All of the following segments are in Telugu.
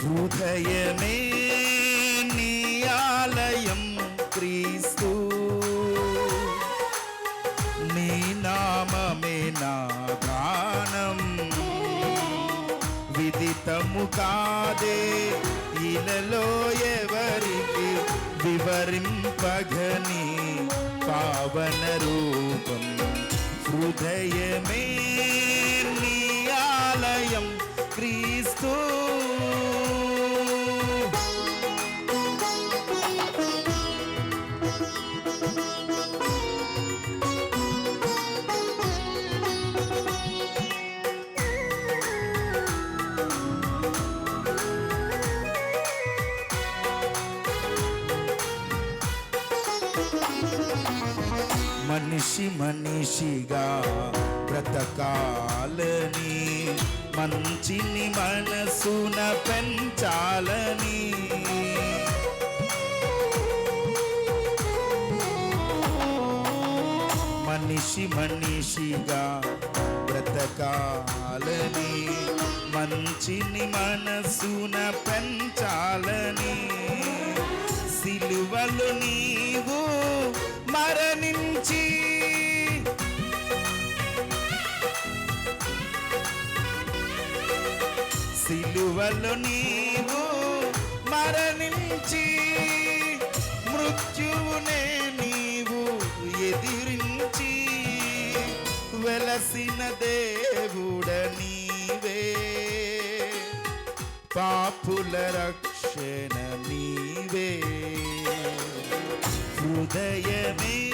హృదయమే నీ ఆలయం క్రీస్తు. నీ నామమే నా గానం. విదితము కాదే ఇలలో ఎవరికి వివరింపగని పావన రూపం. హృదయమే నీ ఆలయం క్రీస్తు. మనిషి మనిషిగా బ్రతకాలని మంచిని మనసున పెంచాలని. మనిషి మనిషిగా బ్రతకాలని మంచిని మనసున పెంచాలని. సిలువలు నీవు సిలువలు నీవు మరణించి మృత్యువునే నీవు ఎదిరించి వెలసిన దేవుడ నీవే. పాపుల రక్షణ నీవే. హృదయమే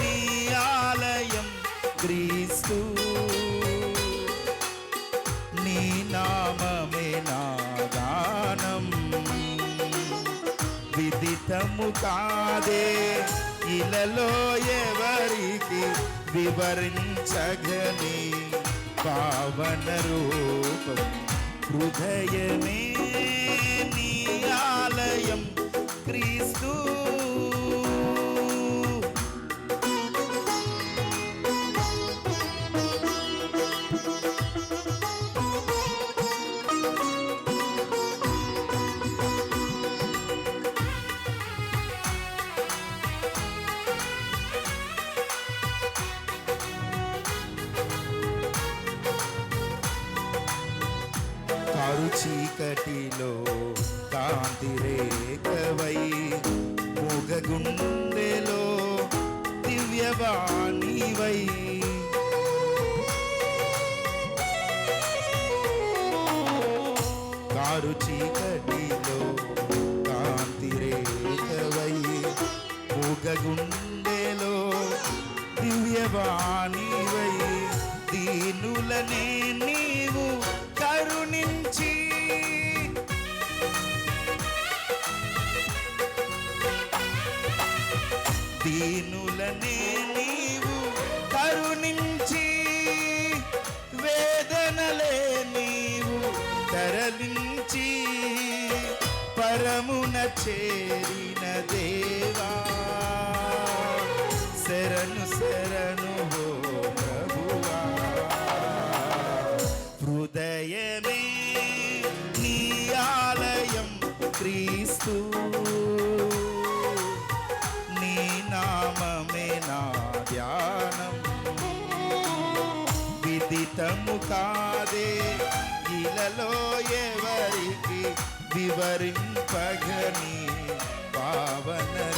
నీ ఆలయం క్రీస్తు. నీ విదితము కాదే. ఇలలో ఎవరికి వివరించగని? పావన రూపం హృదయమే నీ ఆలయం. క్రీస్తు కారు చీకటిలో కాంతి రేఖవై మూగగుండెలో దివ్యవాణివై. కారు చీకటిలో కాంతి రేఖవై మూగగుండెలో దీనులనే నీవు కరుణించి. దీనులనే నీవు కరుణించి. వేదనలే నీవు తరలించి. పరమున చేరిన దేవా శరణు శరణు హో క్రీస్తు. నీ నామమే నా ధ్యానం. విదితము కాదే ఇలలో ఎవరికి వివరింపగని పావన